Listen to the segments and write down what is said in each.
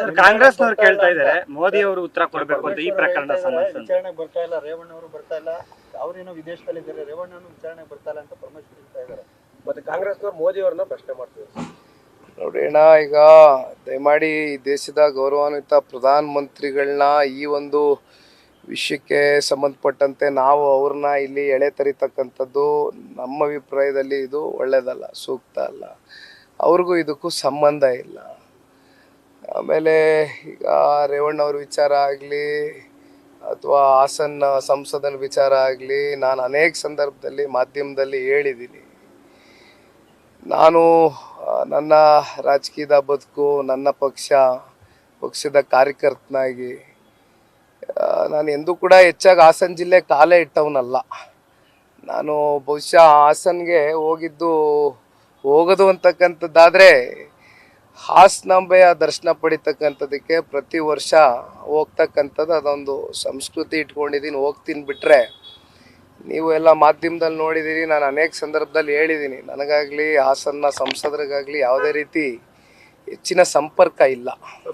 Sir ಕಾಂಗ್ರೆಸ್ನವ್ರು ಕೇಳ್ತಾ ಇದ್ದಾರೆ ಮೋದಿ ಅವರು ಉತ್ತರ ಕೊಡಬೇಕು ಅಂತ ಈ ಪ್ರಕರಣ ವಿಚಾರಣೆ ವಿಚಾರಣೆಗೆ ಬರ್ತಾ ಇಲ್ಲ ರೇವಣ್ಣ ಅವರು ಬರ್ತಾ ಇಲ್ಲ ಅವ್ರೇನೋ ವಿದೇಶದಲ್ಲಿ ಇದ್ದಾರೆ ರೇವಣ್ಣ ವಿಚಾರಣೆ ಬರ್ತಾ ಇಲ್ಲ ಅಂತ ಪರಮೇಶ್ವರ್ ಹೇಳ್ತಾ ಇದ್ದಾರೆ. ಮತ್ತೆ ಕಾಂಗ್ರೆಸ್ನವ್ರು ಮೋದಿ ಅವ್ರನ್ನ ಪ್ರಶ್ನೆ ಮಾಡ್ತಿದ್ದಾರೆ ನೋಡಿ ಅಣ್ಣ ಈಗ ದಯಮಾಡಿ ಈ ದೇಶದ ಗೌರವಾನ್ವಿತ ಪ್ರಧಾನ ಮಂತ್ರಿಗಳನ್ನ ಈ ಒಂದು ವಿಷಯಕ್ಕೆ ಸಂಬಂಧಪಟ್ಟಂತೆ ನಾವು ಅವ್ರನ್ನ ಇಲ್ಲಿ ಎಳೆ ತರಿತಕ್ಕಂಥದ್ದು ನಮ್ಮ ಅಭಿಪ್ರಾಯದಲ್ಲಿ ಇದು ಒಳ್ಳೆಯದಲ್ಲ ಸೂಕ್ತ ಅಲ್ಲ. ಅವ್ರಿಗೂ ಇದಕ್ಕೂ ಸಂಬಂಧ ಇಲ್ಲ. ಆಮೇಲೆ ಈಗ ರೇವಣ್ಣ ಅವ್ರ ವಿಚಾರ ಆಗಲಿ ಅಥವಾ ಹಾಸನ ಸಂಸದನ ವಿಚಾರ ಆಗಲಿ ನಾನು ಅನೇಕ ಸಂದರ್ಭದಲ್ಲಿ ಮಾಧ್ಯಮದಲ್ಲಿ ಹೇಳಿದ್ದೀನಿ. ನಾನು ನನ್ನ ರಾಜಕೀಯದ ಬದುಕು, ನನ್ನ ಪಕ್ಷ, ಪಕ್ಷದ ಕಾರ್ಯಕರ್ತನಾಗಿ ನಾನು ಎಂದೂ ಕೂಡ ಹೆಚ್ಚಾಗಿ ಹಾಸನ ಜಿಲ್ಲೆ ಕಾಲೇ ಇಟ್ಟವನಲ್ಲ. ನಾನು ಬಹುಶಃ ಹಾಸನ್ಗೆ ಹೋಗಿದ್ದು ಹೋಗೋದು ಅಂತಕ್ಕಂಥದ್ದಾದರೆ ಹಾಸನಾಂಬೆಯ ದರ್ಶನ ಪಡಿತಕ್ಕಂಥದಕ್ಕೆ ಪ್ರತಿ ವರ್ಷ ಹೋಗ್ತಕ್ಕಂಥದ್ದು ಅದೊಂದು ಸಂಸ್ಕೃತಿ ಇಟ್ಕೊಂಡಿದ್ದೀನಿ. ಹೋಗ್ತೀನಿ ಬಿಟ್ಟರೆ ನೀವು ಎಲ್ಲ ಮಾಧ್ಯಮದಲ್ಲಿ ನೋಡಿದ್ದೀರಿ ನಾನು ಅನೇಕ ಸಂದರ್ಭದಲ್ಲಿ ಹೇಳಿದ್ದೀನಿ. ನನಗಾಗಲಿ ಹಾಸನ್ನ ಸಂಸದರಿಗಾಗಲಿ ಯಾವುದೇ ರೀತಿ ಹೆಚ್ಚಿನ ಸಂಪರ್ಕ ಇಲ್ಲ.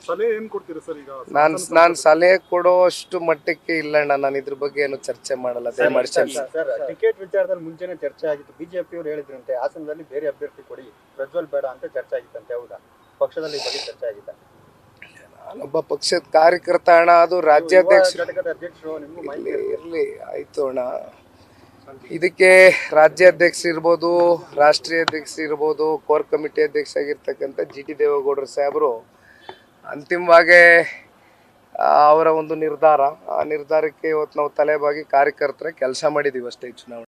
ಸಲಹೆ ಏನ್ ಕೊಡ್ತೀರಾ ಸರ್ ಈಗ? ನಾನು ನಾನು ಸಲಹೆ ಕೊಡೋಷ್ಟು ಮಟ್ಟಕ್ಕೆ ಇಲ್ಲ ನಾನು ಇದ್ರ ಬಗ್ಗೆ ಏನು ಚರ್ಚೆ ಮಾಡಲ್ಲ. ದಯಮಾಡಿ ಟಿಕೆಟ್ ವಿಚಾರದಲ್ಲಿ ಮುಂಚೆನೆ ಚರ್ಚೆ ಆಗಿತ್ತು. ಬಿಜೆಪಿ ಅವರು ಹೇಳಿದ್ರಂತೆ ಹಾಸನದಲ್ಲಿ ಬೇರೆ ಅಭ್ಯರ್ಥಿ ಕೊಡಿ ಪ್ರಜ್ವಲ್ ಬೇಡ ಅಂತ ಚರ್ಚೆ ಆಗಿತ್ತಂತೆ ಹೌದಾ? ಪಕ್ಷದಲ್ಲಿ ಈ ಬಗ್ಗೆ ಚರ್ಚೆ ಆಗಿದೆ. ನಾನೊಬ್ಬ ಪಕ್ಷದ ಕಾರ್ಯಕರ್ತ ಅಣ್ಣ ಅದು ರಾಜ್ಯಾಧ್ಯಕ್ಷ. ಇರಲಿ ಅಧ್ಯಕ್ಷರು ನಿಮಗೂ ಮಾಹಿತಿ ಇರ್ಲಿ ಇರ್ಲಿ ಆಯ್ತು ಅಣ್ಣ. ಇದಕ್ಕೆ ರಾಜ್ಯಾಧ್ಯಕ್ಷ ಇರ್ಬೋದು ರಾಷ್ಟ್ರೀಯ ಅಧ್ಯಕ್ಷ ಇರ್ಬೋದು ಕೋರ್ ಕಮಿಟಿ ಅಧ್ಯಕ್ಷ ಆಗಿರ್ತಕ್ಕಂಥ ಜಿ ಟಿ ದೇವೇಗೌಡರು ಸಾಹೇಬರು ಅಂತಿಮವಾಗಿ ಅವರ ಒಂದು ನಿರ್ಧಾರ. ಆ ನಿರ್ಧಾರಕ್ಕೆ ಇವತ್ತು ನಾವು ತಲೆಬಾಗಿ ಕಾರ್ಯಕರ್ತರ ಕೆಲಸ ಮಾಡಿದ್ದೀವಿ ಅಷ್ಟೇ ಚುನಾವಣೆ.